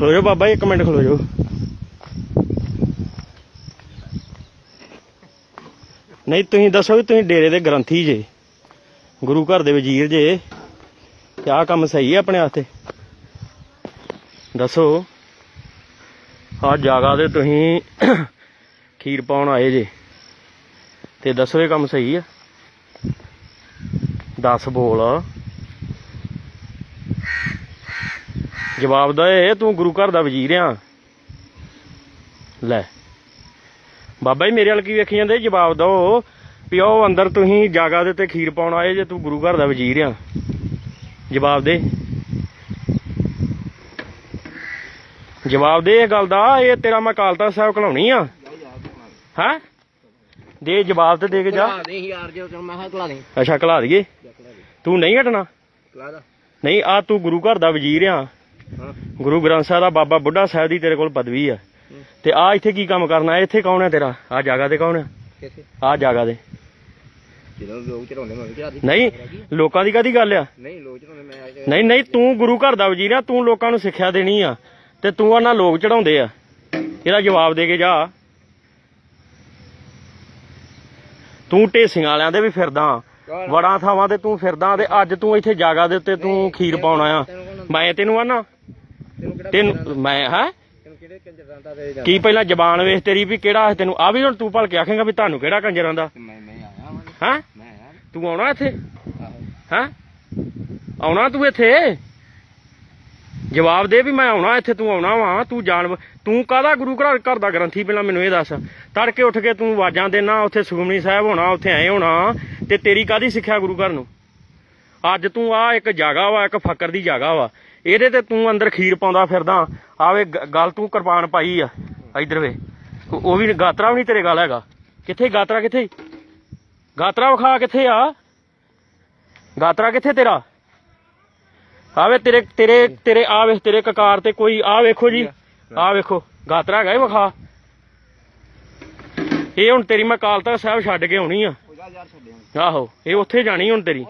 ਖਲੋ ਜਾਓ ਬਾਬਾ ਜੀ, ਇੱਕ ਮਿੰਟ ਖਲੋ ਜਾਓ। ਨਹੀਂ ਤੁਸੀਂ ਦੱਸੋ ਵੀ ਤੁਸੀਂ ਡੇਰੇ ਦੇ ਗ੍ਰੰਥੀ ਜੇ ਗੁਰੂ ਘਰ ਦੇ ਵਜ਼ੀਰ ਜੇ ਤੇ ਆਹ ਕੰਮ ਸਹੀ ਹੈ ਆਪਣੇ ਵਾਸਤੇ? ਦੱਸੋ ਆ ਜਾਗਾ ਤੇ ਤੁਸੀਂ ਖੀਰ ਪਾਉਣ ਆਏ ਜੇ ਤੇ ਦੱਸੋ ਇਹ ਕੰਮ ਸਹੀ ਆ? ਦੱਸ ਬੋਲ। ਜਵਾਬ ਦੇ ਤੂੰ ਗੁਰੂ ਘਰ ਦਾ ਵਜ਼ੀਰ ਆ। ਲੈ। ਬਾਬਾ ਜੀ ਮੇਰੇ ਵੱਲ ਕੀ ਵੇਖੀ ਜਾਂਦੇ? ਜਵਾਬ ਦਿਓ। ਵੀ ਉਹ ਅੰਦਰ ਤੁਸੀਂ ਜਾਗਾ ਦੇ ਤੇ ਖੀਰ ਪਾਉਣ ਆਏ ਜੇ ਤੂੰ ਗੁਰੂ ਘਰ ਦਾ ਵਜ਼ੀਰ ਆ। ਜਵਾਬ ਦੇ। ਜਵਾਬ ਦੇ ਇਹ ਗੱਲ ਦਾ ਇਹ ਤੇਰਾ ਮੈਂ ਕਾਲਤਾ ਸਾਹਿਬ ਕਲਾਉਣੀ ਆ। ਹੈ? ਦੇ ਜਵਾਬ ਤੇ ਦੇ ਕੇ ਜਾ। ਨਹੀਂ ਯਾਰ ਜੇ ਮੈਂ ਹਾਂ ਕਲਾ ਨਹੀਂ ਅੱਛਾ ਕਲਾ ਦਈਏ। ਤੂੰ ਨਹੀਂ ਹਟਣਾ। ਕਲਾ ਦਾ। ਨਹੀਂ ਆ ਤੂੰ ਗੁਰੂ ਘਰ ਦਾ ਵਜ਼ੀਰ ਆ। ਗੁਰੂ ਗ੍ਰੰਥ ਸਾਹਿਬ ਦਾ ਬਾਬਾ ਬੁੱਢਾ ਸਾਹਿਬ ਦੀ ਤੇਰੇ ਕੋਲ ਪਦਵੀ ਆ। ਤੇ ਆ ਇੱਥੇ ਕੀ ਕੰਮ ਕਰਨਾ? ਇੱਥੇ ਕੌਣ ਹੈ ਤੇਰਾ? ਆ ਜਗ੍ਹਾ ਤੇ ਕੌਣ ਹੈ ਆ ਜਗ੍ਹਾ ਤੇ ਨਹੀਂ ਲੋਕਾਂ ਦੀ ਕਾਦੀ ਗੱਲ ਆ? ਨਹੀਂ ਲੋਕ ਚੜਾਉਂਦੇ ਮੈਂ ਅੱਜ ਨਹੀਂ ਨਹੀਂ ਤੂੰ ਗੁਰੂ ਘਰ ਦਾ ਵਜ਼ੀਰ ਆ ਤੂੰ ਲੋਕਾਂ ਨੂੰ ਸਿੱਖਿਆ ਦੇਣੀ ਆ ਤੇ ਤੂੰ ਉਹਨਾਂ ਲੋਕ ਚੜਾਉਂਦੇ ਆ। ਇਹਦਾ ਜਵਾਬ ਦੇ ਕੇ ਜਾ। ਤੂੰ ਢੇਸੀਆਂ ਵਾਲਿਆਂ ਦੇ ਵੀ ਫਿਰਦਾ। ਵੜਾਂ ਥਾਵਾਂ ਤੇ ਤੂੰ ਫਿਰਦਾ ਤੇ ਅੱਜ ਤੂੰ ਇੱਥੇ ਜਾਗਾ ਦੇ ਉੱਤੇ ਤੂੰ ਖੀਰ ਪਾਉਣਾ ਆ ਮੈਂ ਤੈਨੂੰ ਆਨਾ ਤੈਨੂੰ ਮੈਂ ਹੈ? ਕੀ ਪਹਿਲਾਂ ਜ਼ਬਾਨ ਵੇਖ ਤੇਰੀ ਵੀ ਕਿਹੜਾ ਤੈਨੂੰ? ਆ ਵੀ ਹੁਣ ਤੂੰ ਭਲ ਕੇ ਆਖੇਂਗਾ ਵੀ ਤੁਹਾਨੂੰ ਕਿਹੜਾ ਕੰਜਰਾਂ ਦਾ ਹੈ? ਤੂੰ ਆਉਣਾ ਇੱਥੇ? ਹੈ? ਆਉਣਾ ਤੂੰ ਇੱਥੇ? ਜਵਾਬ ਦੇ ਵੀ ਮੈਂ ਆਉਣਾ ਇੱਥੇ ਤੂੰ ਆਉਣਾ ਵਾ ਤੂੰ ਜਾਣ ਤੂੰ ਕਾਹਦਾ ਗੁਰੂ ਘਰ ਘਰ ਦਾ ਗ੍ਰੰਥੀ ਪਹਿਲਾਂ ਮੈਨੂੰ ਇਹ ਦੱਸ। ਤੜਕੇ ਉੱਠ ਕੇ ਤੂੰ ਆਵਾਜ਼ਾਂ ਦੇਣਾ ਉੱਥੇ ਸੁਖਮਨੀ ਸਾਹਿਬ ਹੋਣਾ ਉੱਥੇ ਐ ਹੋਣਾ ਤੇ ਤੇਰੀ ਕਾਦੀ ਸਿੱਖਿਆ ਗੁਰੂ ਘਰ ਨੂੰ? ਅੱਜ ਤੂੰ ਆ ਇੱਕ ਜਾਗਾ ਵਾ ਇੱਕ ਫਕਰ ਦੀ ਜਾਗਾ ਵਾ। ਇਹਦੇ ਤੇ ਤੂੰ ਅੰਦਰ ਖੀਰ ਪਾਉਂਦਾ ਫਿਰਦਾ ਆਵੇ ਗੱਲ ਤੂੰ ਕਿਰਪਾਨ ਪਾਈ ਆ ਇਧਰ ਵੇ। ਉਹ ਵੀ ਗਾਤਰਾ ਵੀ ਨਹੀਂ ਤੇਰੇ ਗੱਲ ਹੈਗਾ। ਕਿੱਥੇ ਗਾਤਰਾ ਕਿੱਥੇ ਗਾਤਰਾ ਵਿਖਾ ਕਿੱਥੇ ਆ? ਗਾਤਰਾ ਕਿੱਥੇ ਤੇਰਾ? ਆਵੇ ਤੇਰੇ ਤੇਰੇ ਤੇਰੇ ਆ ਵੇਖ ਤੇਰੇ ਕਕਾਰ ਤੇ ਕੋਈ ਆ ਵੇਖੋ ਜੀ। ਆ ਵੇਖੋ ਗਾਤਰਾ ਹੈਗਾ ਇਹ ਵਿਖਾ। ਇਹ ਹੁਣ ਤੇਰੀ ਮੈਂ ਕਾਲ ਤੱਕ ਸਾਹਿਬ ਛੱਡ ਕੇ ਆਉਣੀ ਆ। ਆਹੋ ਇਹ ਉੱਥੇ ਜਾਣੀ ਹੁਣ ਤੇਰੀ।